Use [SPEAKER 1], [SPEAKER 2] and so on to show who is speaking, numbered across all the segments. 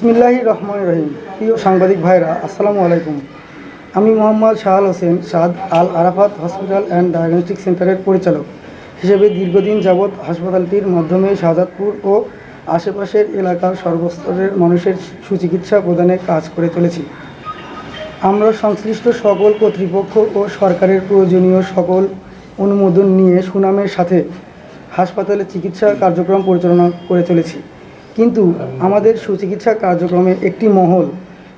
[SPEAKER 1] বিসমিল্লাহি রহমান রহিম। প্রিয় সাংবাদিক ভাইরা আসসালামু আলাইকুম। আমি Mohammad Shahal Hossain Saad Al Arafat hospital and diagnostic সেন্টারের পরিচালক হিসেবে দীর্ঘদিন যাবৎ হাসপাতালটির মাধ্যমে শাহজাদপুর ও আশেপাশের এলাকার সর্বস্তরের মানুষের সুচিকিৎসা প্রদানে কাজ করে চলেছি। আমরা সংশ্লিষ্ট সকল কর্তৃপক্ষ ও সরকারের প্রয়োজনীয় সকল অনুমোদন নিয়ে সুনামের সাথে হাসপাতালে চিকিৎসা কার্যক্রম পরিচালনা করে চলেছি। কিন্তু আমাদের সুচিকিৎসা কার্যক্রমে একটি মহল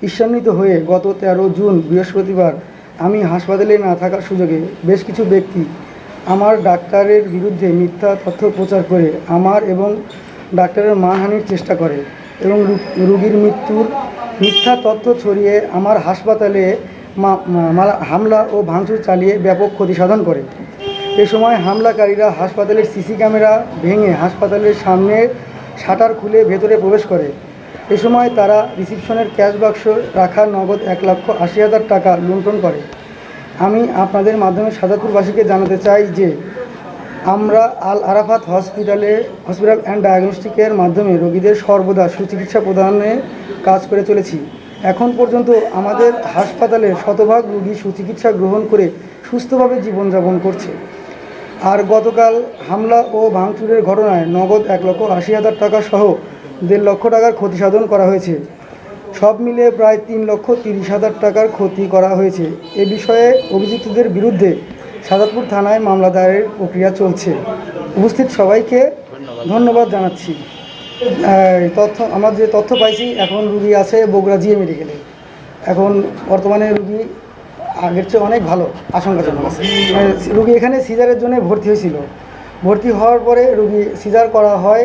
[SPEAKER 1] ঈর্ষান্বিত হয়ে গত তেরো জুন বৃহস্পতিবার আমি হাসপাতালে না থাকার সুযোগে বেশ কিছু ব্যক্তি আমার ডাক্তারের বিরুদ্ধে মিথ্যা তথ্য প্রচার করে আমার এবং ডাক্তারের মানহানির চেষ্টা করে এবং রোগীর মৃত্যুর মিথ্যা তথ্য ছড়িয়ে আমার হাসপাতালে হামলা ও ভাঙচুর চালিয়ে ব্যাপক ক্ষতি সাধন করে। এ সময় হামলাকারীরা হাসপাতালের সিসি ক্যামেরা ভেঙে হাসপাতালের সামনে শাটার খুলে ভেতরে প্রবেশ করে। এ সময় তারা রিসিপশনের ক্যাশ বাক্স রাখা নগদ এক লক্ষ আশি হাজার টাকা লুণ্ঠন করে। আমি আপনাদের মাধ্যমে সাজাদপুরবাসীকে জানাতে চাই যে, আমরা আল আরাফাত হসপিটালে, হসপিটাল অ্যান্ড ডায়াগনস্টিকের মাধ্যমে রোগীদের সর্বদা সুচিকিৎসা প্রদানে কাজ করে চলেছি। এখন পর্যন্ত আমাদের হাসপাতালে শতভাগ রোগী সুচিকিৎসা গ্রহণ করে সুস্থভাবে জীবনযাপন করছে। আর গতকাল হামলা ও ভাঙচুরের ঘটনায় নগদ এক লক্ষ আশি হাজার টাকা সহ দেড় লক্ষ টাকার ক্ষতি সাধন করা হয়েছে। সব মিলে প্রায় তিন লক্ষ তিরিশ হাজার টাকার ক্ষতি করা হয়েছে। এ বিষয়ে অভিযুক্তদের বিরুদ্ধে সাদাতপুর থানায় মামলা দায়ের প্রক্রিয়া চলছে। উপস্থিত সবাইকে ধন্যবাদ। জানাচ্ছি। তথ্য আমার যে তথ্য পাইছি এখন রুগী আছে বগুড়া জিএ মেডিকেলে এখন বর্তমানে রুগী আগের চেয়ে অনেক ভালো, আশঙ্কাজনক আছে। রুগী এখানে সিজারের জন্য ভর্তি হয়েছিল। ভর্তি হওয়ার পরে রুগী সিজার করা হয়,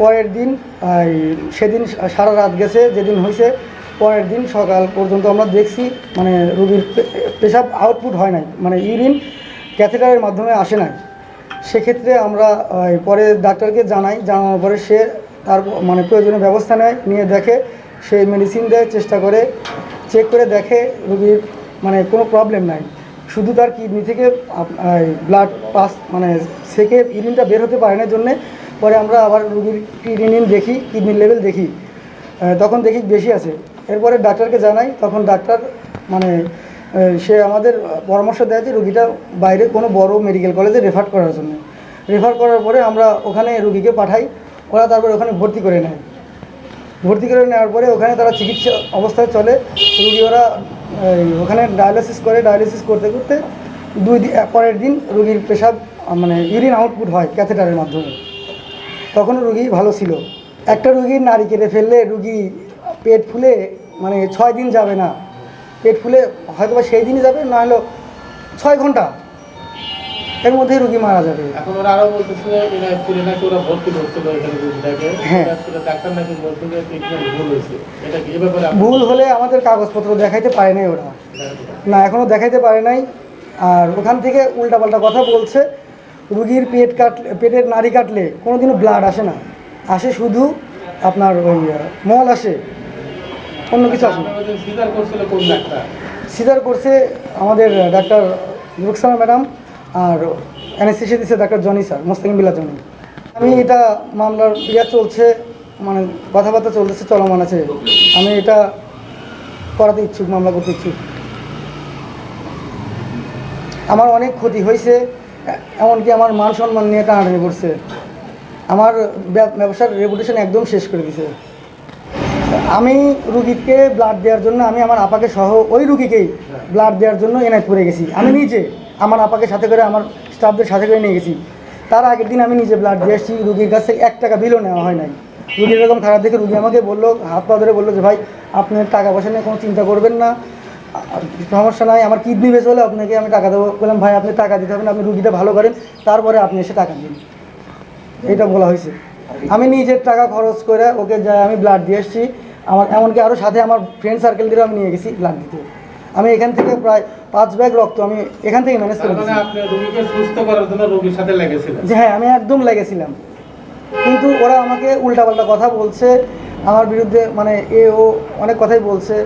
[SPEAKER 1] পরের দিন সেদিন সারা রাত গেছে, যেদিন হয়েছে, পরের দিন সকাল পর্যন্ত আমরা দেখছি মানে রুগীর পেশাব আউটপুট হয় নাই মানে ইউরিন ক্যাথেটারের মাধ্যমে আসে নাই। সেক্ষেত্রে আমরা পরে ডাক্তারকে জানাই, জানানোর পরে সে তার মানে প্রয়োজনীয় ব্যবস্থা নেয়, নিয়ে দেখে, সে মেডিসিন দেয়, চেষ্টা করে চেক করে দেখে, রুগীর মানে কোনো প্রবলেম নাই। শুধু তার কিডনি থেকে ব্লাড পাস মানে সেকে ইউরিনটা বের হতে পারে না জন্যে, পরে আমরা আবার রুগীর কিডনিন দেখি কিডনির লেভেল দেখি। তখন দেখি বেশি আছে। এরপরে ডাক্তারকে জানাই, তখন ডাক্তার মানে সে আমাদের পরামর্শ দেয় যে রুগীটা বাইরে কোনো বড় মেডিকেল কলেজে রেফার করার জন্য। রেফার করার পরে আমরা ওখানে রুগীকে পাঠাই, ওরা তারপরে ওখানে ভর্তি করে নেয়। ভর্তি করে নেওয়ার পরে ওখানে তারা চিকিৎসা অবস্থায় চলে। রুগী ওরা ওখানে ডায়ালিসিস করে ডায়ালিসিস করতে করতে দুই দিন পরের দিন রুগীর পেশাব মানে ইউরিন আউটপুট হয় ক্যাথেটারের মাধ্যমে। তখন রুগী ভালো ছিল। একটা রুগীর নারী কেটে ফেললে রুগী পেট ফুলে মানে ছয় দিন যাবে না। পেট ফুলে হয়তো সেই দিনই যাবে না হলো ছয় ঘণ্টা। এর মধ্যেই রুগী মারা যাবে।
[SPEAKER 2] এখন ওরা আরও বলতেছে নাকি ওরা ভর্তি করছিল এখানে রোগীটাকে
[SPEAKER 1] হ্যাঁ।
[SPEAKER 2] ডাক্তার নাকি বলছে ট্রিটমেন্ট ভুল হয়েছে। এটা কি ব্যাপারে
[SPEAKER 1] ভুল হলে আমাদের কাগজপত্র দেখাইতে পারে নাই ওরা। না এখনও দেখাইতে পারে নাই। আর ওখান থেকে উল্টাপাল্টা কথা বলছে রুগীর পেট কাটলে পেটের নাড়ি কাটলে কোনোদিনও ব্লাড আসে না। আসে শুধু আপনার ওই মল আসে। অন্য কিছু আসে
[SPEAKER 2] সিজার
[SPEAKER 1] করছে আমাদের ডাক্তার রুকসানা ম্যাডাম। আর অ্যানেস্থেসিয়া দিচ্ছে ডাক্তার জনি স্যার মোস্তাকিম বিল্লা জনি আমি এটা মামলার ইয়া চলছে মানে কথাবার্তা চলতেছে, চলমান আছে। আমি এটা করাতে ইচ্ছুক, মামলা করতে ইচ্ছুক। আমার অনেক ক্ষতি হয়েছে, এমনকি আমার মান সম্মান নিয়ে টানাটানি করছে। আমার ব্যবসার রেপুটেশন একদম শেষ করে দিছে। আমি রুগীকে ব্লাড দেওয়ার জন্য, আমি আমার আপাকে সহ ওই রুগীকেই ব্লাড দেওয়ার জন্য এনআইপুরে গেছি। আমি নিজে আমার আপাকে সাথে করে, আমার স্টাফদের সাথে করে নিয়ে গেছি। তার আগের দিন আমি নিজে ব্লাড দিয়ে এসেছি, রুগীর কাছ থেকে এক টাকা বিলও নেওয়া হয় নাই। রুগীর এরকম খারাপ দেখে রুগী আমাকে বলল, হাত পা ধরে বলল যে, ভাই, আপনি টাকা পয়সা নিয়ে কোনো চিন্তা করবেন না, সমস্যা নাই, আমার কিডনি বেশ হলে আপনাকে আমি টাকা দেবো। বললাম, ভাই, আপনি টাকা দিতে হবে না, আপনি রুগীটা ভালো করেন, তারপরে আপনি এসে টাকা দিন। এটা বলা হয়েছে। আমি নিজের টাকা খরচ করে ওকে যাই আমি ব্লাড দিয়ে এসেছি। আমার এমনকি আরও সাথে আমার ফ্রেন্ড সার্কেল সার্কেলদেরও আমি নিয়ে গেছি ব্লাড দিতে। আমি এখান থেকে প্রায় পাঁচ ব্যাগ রক্ত আমি এখান থেকে ম্যানেজ করে
[SPEAKER 2] মানে
[SPEAKER 1] যে হ্যাঁ আমি একদম লেগেছিলাম। কিন্তু ওরা আমাকে উল্টাপাল্টা কথা বলছে আমার বিরুদ্ধে মানে এ ও অনেক কথাই বলছে।